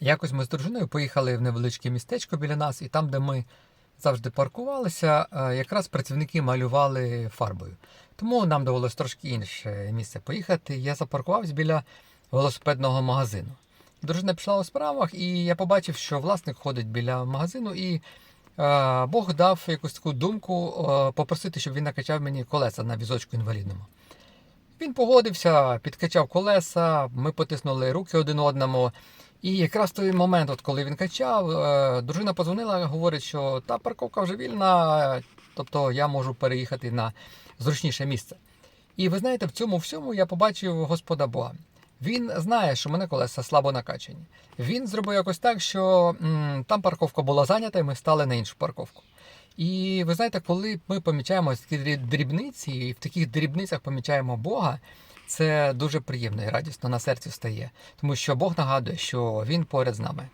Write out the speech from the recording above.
Якось ми з дружиною поїхали в невеличке містечко біля нас, і там, де ми завжди паркувалися, е, якраз працівники малювали фарбою. Тому нам довелось трошки інше місце поїхати. Я запаркувався біля велосипедного магазину. Дружина пішла у справах, і я побачив, що власник ходить біля магазину, і е, Бог дав якусь таку думку е, попросити, щоб він накачав мені колеса на візочку інвалідному. Він погодився, підкачав колеса, ми потиснули руки один одному. І якраз той момент, от коли він качав, е, дружина подзвонила, говорить, що та парковка вже вільна, тобто я можу переїхати на зручніше місце. І ви знаєте, в цьому всьому я побачив Господа Бога. Він знає, що мене колеса слабо накачані. Він зробив якось так, що м, там парковка була зайнята, і ми стали на іншу парковку. І ви знаєте, коли ми помічаємо такі дрібниці, і в таких дрібницях помічаємо Бога, це дуже приємно і радісно на серці стає, тому що Бог нагадує, що Він поряд з нами.